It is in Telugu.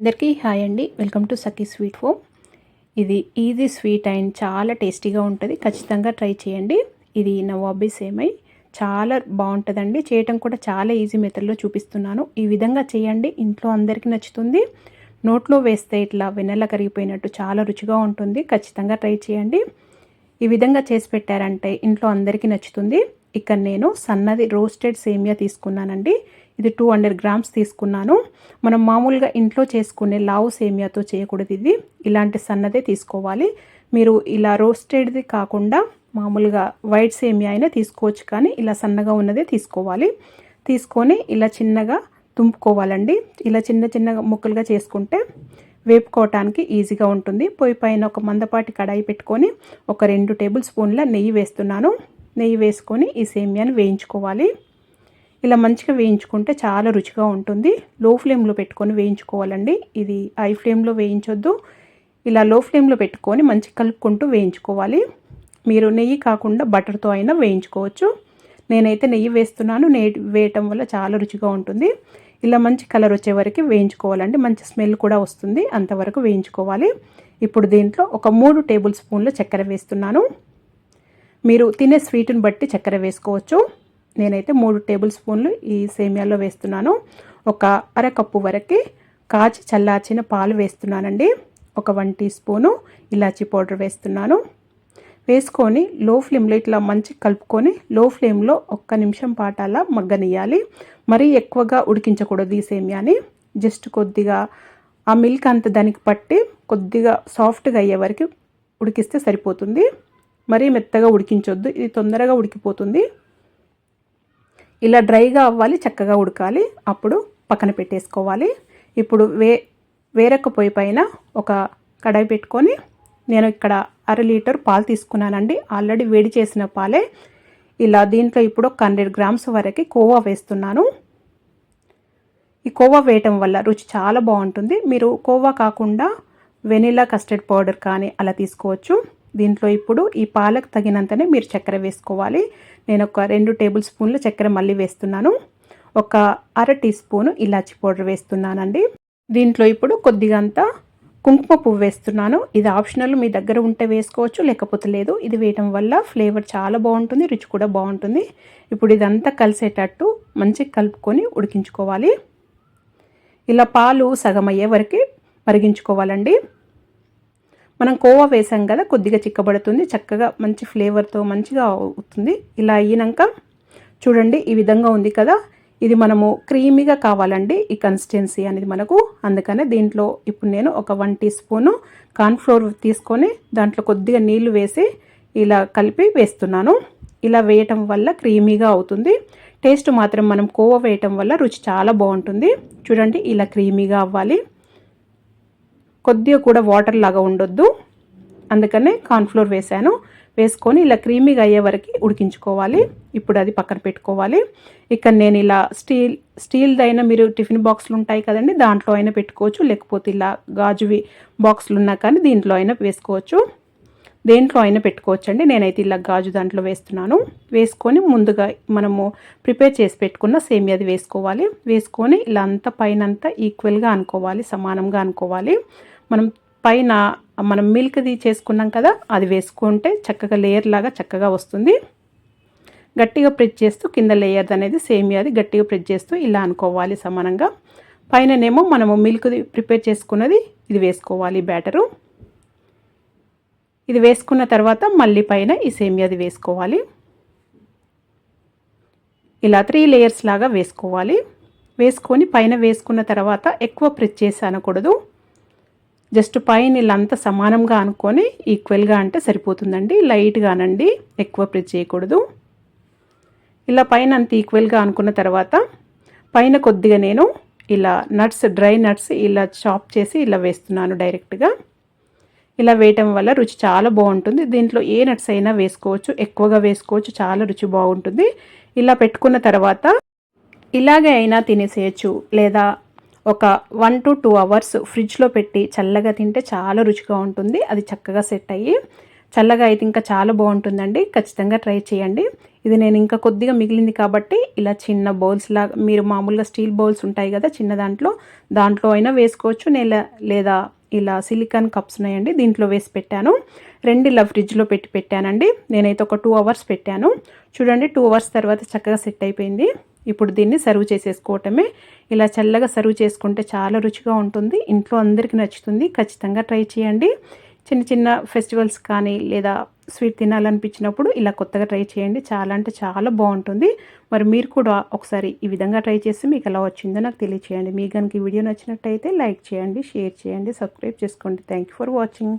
అందరికీ హాయ్ అండి. Welcome to Sakhi sweet home. ఇది ఈజీ స్వీట్ అండ్ చాలా టేస్టీగా ఉంటుంది. ఖచ్చితంగా ట్రై చేయండి. ఇది నవాబీ సేమై చాలా బాగుంటుందండి. చేయటం కూడా చాలా ఈజీ మెథడ్లో చూపిస్తున్నాను. ఈ విధంగా చేయండి. ఇంట్లో అందరికీ నచ్చుతుంది. నోట్లో వేస్తే ఇట్లా వెనెల కరిగిపోయినట్టు చాలా రుచిగా ఉంటుంది. ఖచ్చితంగా ట్రై చేయండి. ఈ విధంగా చేసి పెట్టారంటే ఇంట్లో అందరికీ నచ్చుతుంది. ఇక్కడ నేను సన్నది రోస్టెడ్ సేమియా తీసుకున్నానండి. ఇది టూ హండ్రెడ్ గ్రామ్స్ తీసుకున్నాను. మనం మామూలుగా ఇంట్లో చేసుకునే లావు సేమియాతో చేయకూడదు ఇది. ఇలాంటి సన్నదే తీసుకోవాలి. మీరు ఇలా రోస్టెడ్ది కాకుండా మామూలుగా వైట్ సేమియా అయినా తీసుకోవచ్చు కానీ ఇలా సన్నగా ఉన్నదే తీసుకోవాలి. తీసుకొని ఇలా చిన్నగా తుంపుకోవాలండి. ఇలా చిన్న చిన్నగా ముక్కలుగా చేసుకుంటే వేపుకోవటానికి ఈజీగా ఉంటుంది. పొయ్యి పైన ఒక మందపాటి కడాయి పెట్టుకొని ఒక రెండు టేబుల్ స్పూన్ల నెయ్యి వేస్తున్నాను. నెయ్యి వేసుకొని ఈ సేమియాని వేయించుకోవాలి. ఇలా మంచిగా వేయించుకుంటే చాలా రుచిగా ఉంటుంది. లో ఫ్లేమ్లో పెట్టుకొని వేయించుకోవాలండి. ఇది హై ఫ్లేమ్లో వేయించొద్దు. ఇలా లో ఫ్లేమ్లో పెట్టుకొని మంచిగా కలుపుకుంటూ వేయించుకోవాలి. మీరు నెయ్యి కాకుండా బటర్తో అయినా వేయించుకోవచ్చు. నేనైతే నెయ్యి వేస్తున్నాను. నెయ్యి వేయటం వల్ల చాలా రుచిగా ఉంటుంది. ఇలా మంచి కలర్ వచ్చే వరకు వేయించుకోవాలండి. మంచి స్మెల్ కూడా వస్తుంది. అంతవరకు వేయించుకోవాలి. ఇప్పుడు దీంట్లో ఒక మూడు టేబుల్ స్పూన్ల చక్కెర వేస్తున్నాను. మీరు తినే స్వీట్ని బట్టి చక్కెర వేసుకోవచ్చు. నేనైతే మూడు టేబుల్ స్పూన్లు ఈ సేమియాలో వేస్తున్నాను. ఒక అరకప్పు వరకు కాచి చల్లార్చిన పాలు వేస్తున్నానండి. ఒక వన్ టీ స్పూను ఇలాచీ పౌడర్ వేస్తున్నాను. వేసుకొని లో ఫ్లేమ్లో ఇట్లా మంచి కలుపుకొని లో ఫ్లేమ్లో ఒక్క నిమిషం పాట అలా మగ్గనియాలి మరీ ఎక్కువగా ఉడికించకూడదు ఈ సేమియాని. జస్ట్ కొద్దిగా ఆ మిల్క్ అంత దానికి పట్టి కొద్దిగా సాఫ్ట్గా అయ్యే వరకు ఉడికిస్తే సరిపోతుంది. మరీ మెత్తగా ఉడికించొద్దు. ఇది తొందరగా ఉడికిపోతుంది. ఇలా డ్రైగా అవ్వాలి చక్కగా ఉడకాలి. అప్పుడు పక్కన పెట్టేసుకోవాలి. ఇప్పుడు వే వేరొక పొయ్యి పైన ఒక కడాయి పెట్టుకొని నేను ఇక్కడ అర లీటర్ పాలు తీసుకున్నానండి. ఆల్రెడీ వేడి చేసిన పాలే. ఇలా దీంట్లో ఇప్పుడు ఒక హండ్రెడ్ గ్రామ్స్ వరకు కోవా వేస్తున్నాను. ఈ కోవా వేయటం వల్ల రుచి చాలా బాగుంటుంది. మీరు కోవా కాకుండా వెనిలా కస్టర్డ్ పౌడర్ కానీ అలా తీసుకోవచ్చు. దీంట్లో ఇప్పుడు ఈ పాలకు తగినంతనే మీరు చక్కెర వేసుకోవాలి. నేను ఒక రెండు టేబుల్ స్పూన్ల చక్కెర మళ్ళీ వేస్తున్నాను. ఒక అర టీ స్పూను ఇలాచి పౌడర్ వేస్తున్నానండి. దీంట్లో ఇప్పుడు కొద్దిగా అంతా కుంకుమ పువ్వు వేస్తున్నాను. ఇది ఆప్షనల్ మీ దగ్గర ఉంటే వేసుకోవచ్చు లేకపోతే లేదు. ఇది వేయటం వల్ల ఫ్లేవర్ చాలా బాగుంటుంది రుచి కూడా బాగుంటుంది. ఇప్పుడు ఇదంతా కలిసేటట్టు మంచిగా కలుపుకొని ఉడికించుకోవాలి. ఇలా పాలు సగం అయ్యే వరకు మరిగించుకోవాలండి. మనం కోవా వేసాం కదా కొద్దిగా చిక్కబడుతుంది చక్కగా మంచి ఫ్లేవర్తో మంచిగా అవుతుంది. ఇలా అయినాక చూడండి ఈ విధంగా ఉంది కదా. ఇది మనము క్రీమీగా కావాలండి ఈ కన్సిస్టెన్సీ అనేది మనకు. అందుకనే దీంట్లో ఇప్పుడు నేను ఒక వన్ టీ స్పూను కార్న్ఫ్లోర్ తీసుకొని దాంట్లో కొద్దిగా నీళ్ళు వేసి ఇలా కలిపి వేస్తున్నాను. ఇలా వేయటం వల్ల క్రీమీగా అవుతుంది. టేస్ట్ మాత్రం మనం కోవ వేయటం వల్ల రుచి చాలా బాగుంటుంది. చూడండి ఇలా క్రీమీగా అవ్వాలి. కొద్దిగా కూడా వాటర్ లాగా ఉండొద్దు. అందుకనే కార్న్ఫ్లోర్ వేసాను వేసుకొని ఇలా క్రీమీగా అయ్యే వరకు ఉడికించుకోవాలి. ఇప్పుడు అది పక్కన పెట్టుకోవాలి. ఇక్కడ నేను ఇలా స్టీల్ స్టీల్దైనా మీరు టిఫిన్ బాక్సులు ఉంటాయి కదండి దాంట్లో అయినా పెట్టుకోవచ్చు. లేకపోతే ఇలా గాజువి బాక్సులు ఉన్నా కానీ దీంట్లో అయినా వేసుకోవచ్చు. దేంట్లో అయినా పెట్టుకోవచ్చు అండి నేనైతే ఇలా గాజు దాంట్లో వేస్తున్నాను. వేసుకొని ముందుగా మనము ప్రిపేర్ చేసి పెట్టుకున్న సేమియాది వేసుకోవాలి. వేసుకొని ఇలా అంతా పైన అంతా ఈక్వల్గా అనుకోవాలి సమానంగా అనుకోవాలి. మనం పైన మనం మిల్క్ది చేసుకున్నాం కదా అది వేసుకుంటే చక్కగా లేయర్ లాగా చక్కగా వస్తుంది. గట్టిగా ప్రెస్ చేస్తూ కింద లేయర్ అనేది సేమియాది గట్టిగా ప్రెస్ చేస్తూ ఇలా అనుకోవాలి సమానంగా. పైననేమో మనము మిల్క్ది ప్రిపేర్ చేసుకున్నది ఇది వేసుకోవాలి బ్యాటరు ఇది వేసుకున్న తర్వాత మళ్ళీ పైన ఈ సేమియాది వేసుకోవాలి. ఇలా త్రీ లేయర్స్ లాగా వేసుకోవాలి. వేసుకొని పైన వేసుకున్న తర్వాత ఎక్కువ ప్రెస్ చేసి అనకూడదు. జస్ట్ పైన ఇల్లంతా సమానంగా అనుకొని ఈక్వల్గా అంటే సరిపోతుందండి. లైట్గా అనండి ఎక్కువ ప్రెస్ చేయకూడదు. ఇలా పైన అంత ఈక్వల్గా అనుకున్న తర్వాత పైన కొద్దిగా నేను ఇలా నట్స్ డ్రై నట్స్ ఇలా చాప్ చేసి ఇలా వేస్తున్నాను డైరెక్ట్గా ఇలా వేయటం వల్ల రుచి చాలా బాగుంటుంది. దీంట్లో ఏ నట్స్ అయినా వేసుకోవచ్చు ఎక్కువగా వేసుకోవచ్చు చాలా రుచి బాగుంటుంది. ఇలా పెట్టుకున్న తర్వాత ఇలాగే అయినా తినేసేయచ్చు. లేదా ఒక వన్ టు టూ అవర్స్ ఫ్రిడ్జ్లో పెట్టి చల్లగా తింటే చాలా రుచిగా ఉంటుంది. అది చక్కగా సెట్ అయ్యి చల్లగా అయితే ఇంకా చాలా బాగుంటుందండి. ఖచ్చితంగా ట్రై చేయండి. ఇది నేను ఇంకా కొద్దిగా మిగిలింది కాబట్టి ఇలా చిన్న బౌల్స్ లాగా మీరు మామూలుగా స్టీల్ బౌల్స్ ఉంటాయి కదా చిన్న దాంట్లో దాంట్లో అయినా వేసుకోవచ్చు. నేను లేదా ఇలా సిలికాన్ కప్స్ ఉన్నాయండి దీంట్లో వేసి పెట్టాను. రెండు ఇలా ఫ్రిడ్జ్లో పెట్టి పెట్టానండి. నేనైతే ఒక టూ అవర్స్ పెట్టాను. చూడండి టూ అవర్స్ తర్వాత చక్కగా సెట్ అయిపోయింది. ఇప్పుడు దీన్ని సర్వ్ చేసేసుకోవటమే. ఇలా చల్లగా సర్వ్ చేసుకుంటే చాలా రుచిగా ఉంటుంది. ఇంట్లో అందరికీ నచ్చుతుంది. ఖచ్చితంగా ట్రై చేయండి. చిన్న చిన్న ఫెస్టివల్స్ కానీ లేదా స్వీట్ తినాలనిపించినప్పుడు ఇలా కొత్తగా ట్రై చేయండి. చాలా అంటే చాలా బాగుంటుంది. మరి మీరు కూడా ఒకసారి ఈ విధంగా ట్రై చేసి మీకు ఎలా వచ్చిందో నాకు తెలియచేయండి. మీకు కనుక ఈ వీడియో నచ్చినట్టయితే లైక్ చేయండి షేర్ చేయండి సబ్స్క్రైబ్ చేసుకోండి. Thank for watching